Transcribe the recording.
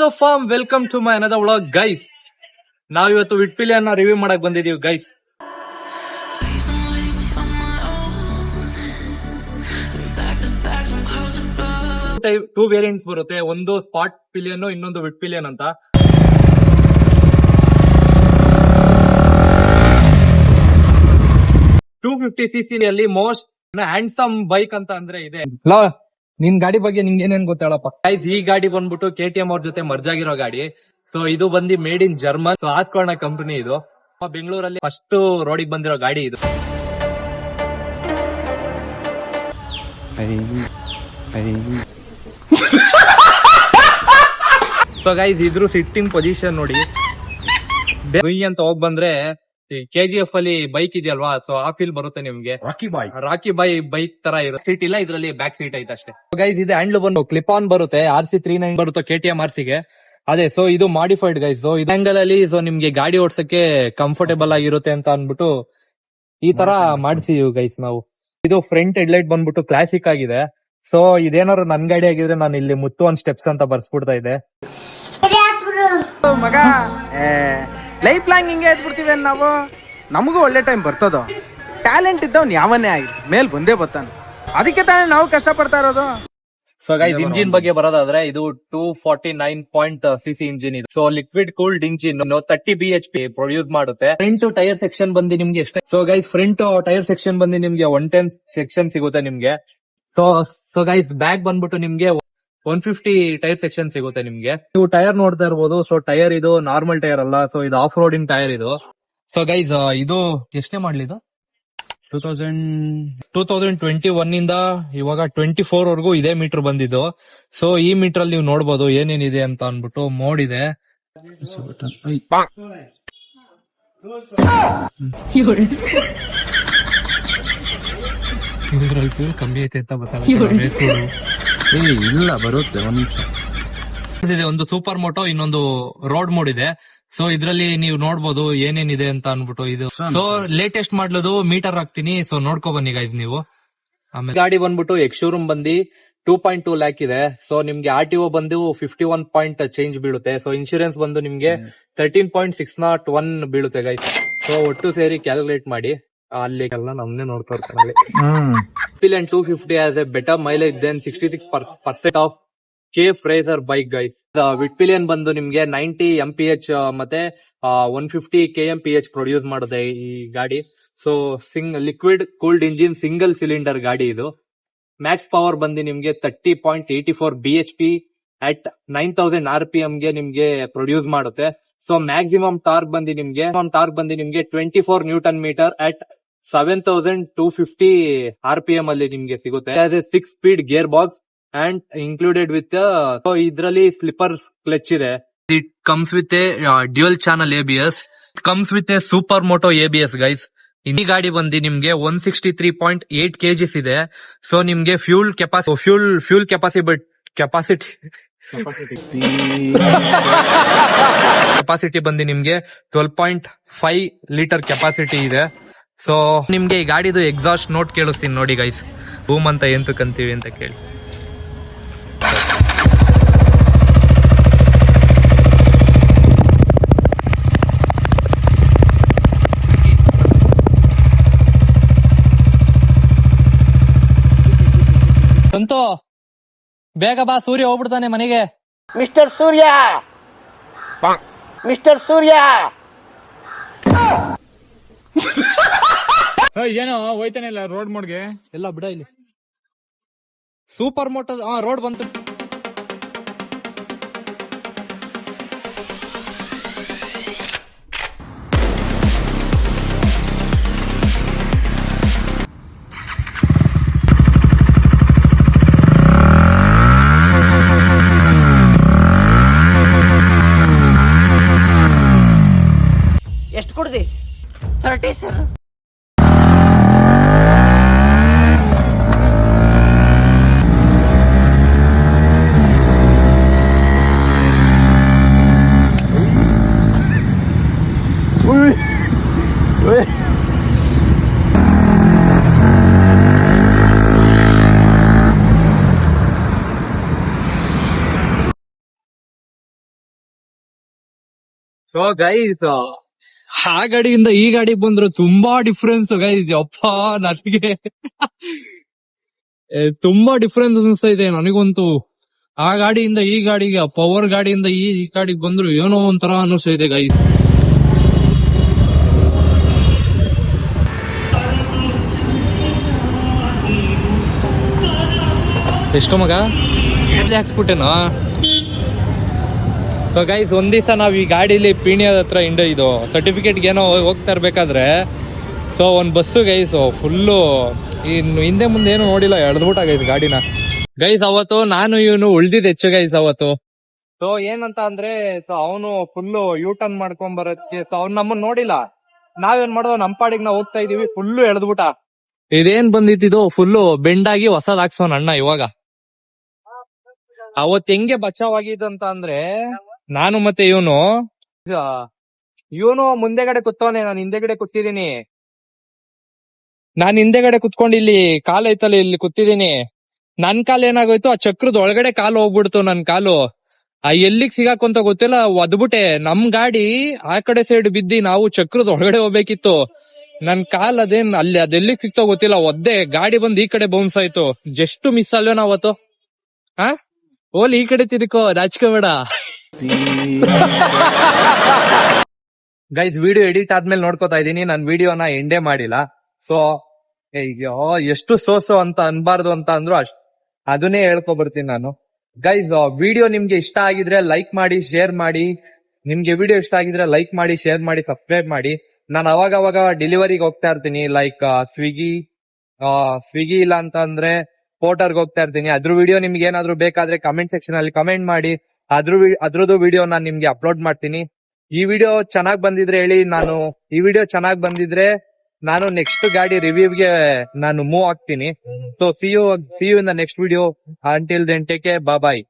The farm welcome to my ಅನದ ಒಳಗ್ guys ನಾವಿವತ್ತು ಇವತ್ತು ವಿಟ್ಪಿಲಿಯನ್ನ ರಿವ್ಯೂ ಮಾಡಕ್ ಬಂದಿದೀವಿ ಗೈಸ್. ಟೂ ವೇರಿಯಂಟ್ಸ್ ಬರುತ್ತೆ. ಒಂದು ಸ್ಪಾಟ್ ಪಿಲಿಯನ್ ಇನ್ನೊಂದು ವಿಟ್ ಪಿಲಿಯನ್ ಅಂತ. ಟೂ ಫಿಫ್ಟಿ ಸಿ ಸಿ ಅಲ್ಲಿ ಮೋಸ್ಟ್ ಹ್ಯಾಂಡ್ಸಮ್ ಬೈಕ್ ಅಂತ ಅಂದ್ರೆ ಇದೆ. ನಿನ್ ಗಾಡಿ ಬಗ್ಗೆ ನಿಂಗೆ ಏನೇನ್ ಗೊತ್ತಾಳಪ್ಪ? ಗೈಸ್ ಈ ಗಾಡಿ ಬಂದ್ಬಿಟ್ಟು ಕೆ ಟಿ ಎಂ ಅವ್ರ ಜೊತೆ ಮರ್ಜ್ ಆಗಿರೋ ಗಾಡಿ. ಸೊ ಇದು ಬಂದು ಮೇಡ್ ಇನ್ ಜರ್ಮನ್ ಸೊ ಆಸ್ಕೋಣ ಕಂಪನಿ ಇದು. ಬೆಂಗಳೂರಲ್ಲಿ ಫಸ್ಟ್ ರೋಡಿಗೆ ಬಂದಿರೋ ಗಾಡಿ ಇದು. ಸೊ ಗೈಸ್ ಇದ್ರು ಸಿಟ್ಟಿಂಗ್ ಪೊಸಿಷನ್ ನೋಡಿ. ಅಂತ ಹೋಗ್ ಬಂದ್ರೆ ಕೆ ಜಿ ಎಫ್ ಅಲ್ಲಿ ಬೈಕ್ ಇದೆಯಲ್ವಾ? ಸೊ ಆ ಫೀಲ್ ಬರುತ್ತೆ ನಿಮ್ಗೆ. ರಾಕಿ ಬಾಯ್ ರಾಕಿ ಬಾಯ್ ಬೈಕ್ ತರ ಇರುತ್ತೆ. ಸೀಟ್ ಇಲ್ಲ ಇದ್ರಲ್ಲಿ ಬ್ಯಾಕ್ ಸೀಟ್ ಐತೆ ಅಷ್ಟೇ. ಗೈಸ್ ಇದೆ ಹ್ಯಾಂಡ್ಲ್ ಬಂದು ಕ್ಲಿಪ್ ಆನ್ ಬರುತ್ತೆ ಆರ್ ಸಿ ತ್ರೀ ನೈನ್ ಬರುತ್ತೆ ಕೆ ಟಿ ಎಂ ಆರ್ ಸಿಗೆ ಅದೇ ಸೊ ಇದು ಮಾಡಿಫೈಡ್ ಗೈಸ್ ಸೊ ಇದು ಆಂಗಲ್ ಅಲ್ಲಿ ಸೊ ನಿಮ್ಗೆ ಗಾಡಿ ಓಡ್ಸಕ್ಕೆ ಕಂಫರ್ಟೇಬಲ್ ಆಗಿರುತ್ತೆ ಅಂತ ಅನ್ಬಿಟ್ಟು ಈ ತರ ಮಾಡಿಸಿದೀವಿ ಗೈಸ್ ನಾವು. ಇದು ಫ್ರಂಟ್ ಹೆಡ್ಲೈಟ್ ಬಂದ್ಬಿಟ್ಟು ಕ್ಲಾಸಿಕ್ ಆಗಿದೆ. ಸೊ ಇದೇನಾದ್ರು ನನ್ ಗಾಡಿ ಆಗಿದ್ರೆ ನಾನು ಇಲ್ಲಿ ಮುತ್ತು ಒಂದ್ ಸ್ಟೆಪ್ಸ್ ಅಂತ ಬರ್ಸ್ಬಿಡ್ತಾ ಇದೆ ಮಗ. ಲೈಫ್ ಲಾಂಗ್ ಹಿಂಗೆ ಇದ್ಬಿಡ್ತೀವಿ ನಾವು? ನಮಗೂ ಒಳ್ಳೆ ಟೈಮ್ ಬರ್ತದೋ? ಟ್ಯಾಲೆಂಟ್ ಇದ್ದವ್ನು ಯಾವನ್ನೇ ಆಗಿಲ್ಲ ಮೇಲ್ ಬಂದೇ ಬರ್ತಾನೆ. ಅದಕ್ಕೆ ತಾನೇ ನಾವು ಕಷ್ಟ ಪಡ್ತಾ ಇರೋದು ಸೊ ಗೈಸ್ ಇಂಜಿನ್ ಬಗ್ಗೆ ಬರೋದಾದ್ರೆ ಇದು two forty nine point C C engine ಇದು. So liquid cooled engine thirty B H P produce ಮಾಡುತ್ತೆ. ಫ್ರಂಟ್ ಟೈರ್ ಸೆಕ್ಷನ್ ಬಂದು ನಿಮ್ಗೆ ಎಷ್ಟೇ so guys front tyre section ಬಂದು ನಿಮ್ಗೆ ಒನ್ ಟೆನ್ ಸೆಕ್ಷನ್ ಸಿಗುತ್ತೆ ನಿಮ್ಗೆ. ಸೊ ಸೊ ಗೈಸ್ ಬ್ಯಾಗ್ ಬಂದ್ಬಿಟ್ಟು ನಿಮ್ಗೆ ಒನ್ ಫಿಫ್ಟಿ ಟೈರ್ ಸೆಕ್ಷನ್ ಸಿಗುತ್ತೆ ನಿಮ್ಗೆ. ನೀವು ಟೈರ್ ನೋಡ್ತಾ ಇರ್ಬೋದು ಸೊ ಟೈರ್ ಇದು ನಾರ್ಮಲ್ ಟೈರ್ ಅಲ್ಲ ಸೊ ಇದು ಆಫ್ ರೋಡಿಂಗ್ ಟೈರ್ ಇದು. ಸೊ ಗೈಸ್ ಇದು ಎಷ್ಟೇ ಮಾಡ್ಲಿದು two thousand two thousand twenty one ಇಂದ ಇವಾಗ ಟ್ವೆಂಟಿ ಫೋರ್ ವರ್ಗೂ ಇದೇ ಮೀಟರ್ ಬಂದಿದ್ದು. ಸೊ ಈ ಮೀಟರ್ ಅಲ್ಲಿ ನೀವು ನೋಡ್ಬೋದು ಏನೇನಿದೆ ಅಂತ ಅನ್ಬಿಟ್ಟು ಮೋಡ್ ಇದೆ. ಕಮ್ಮಿ ಐತೆ ಅಂತ ಏ ಇಲ್ಲ ಬರುತ್ತೆ ಒಂದ್ ನಿಮಿಷ. ಇದೆ ಒಂದು ಸೂಪರ್ ಮೋಟೋ ಇನ್ನೊಂದು ರೋಡ್ ಮೋಡ್ ಇದೆ. ಸೊ ಇದ್ರಲ್ಲಿ ನೀವು ನೋಡ್ಬೋದು ಏನೇನಿದೆ ಅಂತ ಅನ್ಬಿಟ್ಟು ಇದು. ಸೊ ಲೇಟೆಸ್ಟ್ ಮಾಡ್ಲದು ಮೀಟರ್ ಹಾಕ್ತೀನಿ. ಸೊ ನೋಡ್ಕೊ ಬನ್ನಿ ಗೈಸ್ ನೀವು. ಆಮೇಲೆ ಗಾಡಿ ಬಂದ್ಬಿಟ್ಟು ಎಕ್ಸ್ ಶೋರೂಮ್ ಬಂದು ಟೂ ಪಾಯಿಂಟ್ ಟೂ ಲ್ಯಾಕ್ ಇದೆ. ಸೊ ನಿಮ್ಗೆ ಆರ್ ಟಿ ಒ ಬಂದು ಫಿಫ್ಟಿ ಒನ್ ಪಾಯಿಂಟ್ ಚೇಂಜ್ ಬೀಳುತ್ತೆ. ಸೊ ಇನ್ಶೂರೆನ್ಸ್ ಬಂದು ನಿಮ್ಗೆ thirteen point six nought one ಬೀಳುತ್ತೆ ಗೈಸ್ ಸೊ ಒಟ್ಟು ಸೇರಿ ಕ್ಯಾಲ್ಕುಲೇಟ್ ಮಾಡಿ. ಅಲ್ಲಿ ಎಲ್ಲ ನಮ್ನೆ ನೋಡ್ತಾ ಇರ್ತಾರೆ and 250 has a better mileage than 66 percent of K Fraser bike guys Vitpilen ಬಂದು ನಿಮ್ಗೆ ನೈಂಟಿ ಎಂ ಪಿ ಎಚ್ ಮತ್ತೆ one fifty K M P H produce ಮಾಡಿದೆ ಈ ಗಾಡಿ. So Singh liquid cooled engine single cylinder ಗಾಡಿ ಇದು. ಮ್ಯಾಕ್ಸ್ ಪವರ್ ಬಂದು ನಿಮ್ಗೆ thirty point eighty four B H P at nine thousand R P M ಗೆ ನಿಮ್ಗೆ ಪ್ರೊಡ್ಯೂಸ್ ಮಾಡುತ್ತೆ. ಸೊ ಮ್ಯಾಕ್ಸಿಮಮ್ ಟಾರ್ಕ್ ಬಂದು ನಿಮ್ಗೆ ಟಾರ್ಕ್ ಬಂದು ನಿಮ್ಗೆ twenty four newton meter at seven thousand two fifty R P M ಅಲ್ಲಿ ನಿಮ್ಗೆ ಸಿಗುತ್ತೆ. Six speed gear box and included with ಇದರಲ್ಲಿ ಸ್ಲಿಪ್ಪರ್ ಕ್ಲಚ್ ಇದೆ. It comes with a dual channel A B S comes with a super moto A B S guys ಈ ಗಾಡಿ ಬಂದು ನಿಮ್ಗೆ one sixty three point eight kgs ಇದೆ so ನಿಮ್ಗೆ fuel ಕೆಪಾಸಿ fuel fuel capacity capacity capacity ಬಂದು ನಿಮ್ಗೆ twelve point five litre capacity ಇದೆ so ನಿಮ್ಗೆ ಈ ಗಾಡಿದು ಎಕ್ಸಾಸ್ಟ್ ನೋಟ್ ಕೇಳಿಸ್ತೀನಿ ನೋಡಿ ಗೈಸ್ ಬೂಮ್ ಅಂತ ಎಂತಕ್ಕಂತೀವಿ ಅಂತ ಕೇಳಿ. ಸಂತೋ ಬೇಗ ಬಾ ಸೂರ್ಯ ಹೋಗ್ಬಿಡ್ತಾನೆ ಮನೆಗೆ. ಮಿಸ್ಟರ್ ಸೂರ್ಯ! ಮಿಸ್ಟರ್ ಸೂರ್ಯ! ಏನೋ ಹೋಯ್ತಾನೆ ಇಲ್ಲ ರೋಡ್ ಮೋಡ್ಗೆ. ಎಲ್ಲ ಬಿಡ ಇಲ್ಲಿ. ಸೂಪರ್ ಮೋಟರ್ ಹಾ ರೋಡ್ ಬಂತು. ಎಷ್ಟು ಕೊಡ್ದಿ? ಥರ್ಟಿ ಸರ್ ಸೊ ಗೈಸ್ ಆ ಗಾಡಿಯಿಂದ ಈ ಗಾಡಿ ಬಂದ್ರು ತುಂಬಾ ಡಿಫ್ರೆನ್ಸ್ ಗೈಸ್ ಅಪ್ಪ ನನಗೆ. ತುಂಬಾ ಡಿಫ್ರೆನ್ಸ್ ಅನಿಸ್ತಾ ಇದೆ ನನಗಂತೂ. ಆ ಗಾಡಿಯಿಂದ ಈ ಗಾಡಿಗೆ ಪವರ್ ಗಾಡಿಯಿಂದ ಈ ಈ ಗಾಡಿಗೆ ಬಂದ್ರು ಏನೋ ಒಂಥರ ಅನಿಸ್ತಾ ಇದೆ ಗೈಸ್ ಎಷ್ಟು ಮಗ? ಹಾಕ್ಸ್ಬಿಟ್ಟೆನಾ ಸೊ ಗೈಸ್ ಒಂದ್ ದಿವಸ ನಾವ್ ಈ ಗಾಡಿಲಿ ಪೀಣ್ಯದ ಹತ್ರ ಇಂಡ ಇದು ಸರ್ಟಿಫಿಕೇಟ್ ಏನೋ ಹೋಗ್ತಾ ಇರ್ಬೇಕಾದ್ರೆ ಸೊ ಒಂದ್ ಬಸ್ಸು ಗೈಸ್ ಫುಲ್ಲು ಇನ್ನು ಹಿಂದೆ ಮುಂದೆ ಏನು ನೋಡಿಲ್ಲ ಎಳ್ದ್ಬಿಟ್ಟ ಗೈಸ್ ಗಾಡಿನ. ಗೈಸ್ ಅವತ್ತು ನಾನು ಇವನು ಉಳ್ದಿದ್ ಹೆಚ್ಚು ಗೈಸ್ ಅವತ್ತು. ಸೊ ಏನಂತ ಅಂದ್ರೆ ಸೊ ಅವನು ಫುಲ್ಲು ಯೂ ಟರ್ನ್ ಮಾಡ್ಕೊಂಡ್ ಬರತ್ತೆ ಸೊ ಅವ್ನು ನಮ್ಮನ್ನ ನೋಡಿಲ್ಲ. ನಾವೇನ್ ಮಾಡೋದು ನಮ್ ಪಾಡಿಗೆ ನಾವು ಹೋಗ್ತಾ ಇದೀವಿ ಫುಲ್ಲು ಎಳ್ದ್ಬಿಟ ಇದೇನ್ ಬಂದಿತ್ತಿದು ಫುಲ್ಲು ಬೆಂಡಾಗಿ ಹೊಸದ್ ಹಾಕ್ಸೋನ್ ಅಣ್ಣ ಇವಾಗ. ಅವತ್ ಹೆಂಗೆ ಬಚಾವ್ ಆಗಿದಂತ ಅಂದ್ರೆ ನಾನು ಮತ್ತೆ ಇವನು. ಇವನು ಮುಂದೆಗಡೆ ಕೂತವನೆ ನಾನು ಹಿಂದೆಗಡೆ ಕೂತಿದೀನಿ ನಾನ್ ಹಿಂದೆಗಡೆ ಕುತ್ಕೊಂಡು ಇಲ್ಲಿ ಕಾಲ್ ಐತಲ್ಲ ಇಲ್ಲಿ ಕೂತಿದೀನಿ ನನ್ ಕಾಲ್ ಏನಾಗೋಯ್ತು ಆ ಚಕ್ರದ ಒಳಗಡೆ ಕಾಲು ಹೋಗ್ಬಿಡ್ತು ನನ್ ಕಾಲು. ಆ ಎಲ್ಲಿಗ್ ಸಿಗಾಕೊಂತ ಗೊತ್ತಿಲ್ಲ ಒದ್ಬಿಟ್ಟೆ. ನಮ್ ಗಾಡಿ ಆ ಕಡೆ ಸೈಡ್ ಬಿದ್ದಿ ನಾವು ಚಕ್ರದ ಒಳಗಡೆ ಹೋಗ್ಬೇಕಿತ್ತು. ನನ್ ಕಾಲ್ ಅದೇನ್ ಅಲ್ಲಿ ಅದೆಲ್ಲಿಗ್ ಸಿಕ್ತೋ ಗೊತ್ತಿಲ್ಲ ಒದ್ದೆ. ಗಾಡಿ ಬಂದ್ ಈ ಕಡೆ ಬೌನ್ಸ್ ಆಯ್ತು. ಜಸ್ಟ್ ಮಿಸ್ ಅಲ್ವೇನ ಅವತ್ತು? ಹಾ ಓಲ್ ಈ ಕಡೆ ತಿರ್ಕೋ ರಾಜ್ಕೋಬೇಡ ಗೈಸ್ ವಿಡಿಯೋ ಎಡಿಟ್ ಆದ್ಮೇಲೆ ನೋಡ್ಕೋತಾ ಇದೀನಿ ನಾನ್ ವಿಡಿಯೋನ ಎಂಡೇ ಮಾಡಿಲ್ಲ. ಸೊ ಎಷ್ಟು ಸೋಸು ಅಂತ ಅನ್ಬಾರ್ದು ಅಂತ ಅಂದ್ರು ಅಷ್ಟ್ ಅದನ್ನೇ ಹೇಳ್ಕೊಬರ್ತೀನಿ ನಾನು. ಗೈಸ್ ವಿಡಿಯೋ ನಿಮ್ಗೆ ಇಷ್ಟ ಆಗಿದ್ರೆ ಲೈಕ್ ಮಾಡಿ ಶೇರ್ ಮಾಡಿ. ನಿಮ್ಗೆ ವಿಡಿಯೋ ಇಷ್ಟ ಆಗಿದ್ರೆ ಲೈಕ್ ಮಾಡಿ ಶೇರ್ ಮಾಡಿ ಸಬ್ಸ್ಕ್ರೈಬ್ ಮಾಡಿ. ನಾನು ಅವಾಗ ಅವಾಗ ಡೆಲಿವರಿಗೆ ಹೋಗ್ತಾ ಇರ್ತೀನಿ. ಲೈಕ್ ಸ್ವಿಗ್ಗಿ ಸ್ವಿಗ್ಗಿ ಇಲ್ಲ ಅಂತ ಅಂದ್ರೆ ಪೋರ್ಟರ್ಗೆ ಹೋಗ್ತಾ ಇರ್ತೀನಿ. ಅದ್ರ ವಿಡಿಯೋ ನಿಮ್ಗೆ ಏನಾದ್ರು ಬೇಕಾದ್ರೆ ಕಮೆಂಟ್ ಸೆಕ್ಷನ್ ಅಲ್ಲಿ ಕಮೆಂಟ್ ಮಾಡಿ. ಅದ್ರ ಅದ್ರದ್ದು ವಿಡಿಯೋ ನಾನು ನಿಮ್ಗೆ ಅಪ್ಲೋಡ್ ಮಾಡ್ತೀನಿ. ಈ ವಿಡಿಯೋ ಚೆನ್ನಾಗ್ ಬಂದಿದ್ರೆ ಹೇಳಿ, ನಾನು ಈ ವಿಡಿಯೋ ಚೆನ್ನಾಗ್ ಬಂದಿದ್ರೆ ನಾನು ನೆಕ್ಸ್ಟ್ ಗಾಡಿ ರಿವ್ಯೂಗೆ ನಾನು ಮೂವ್ ಆಗ್ತೀನಿ. So see you see you in the next video until then take bye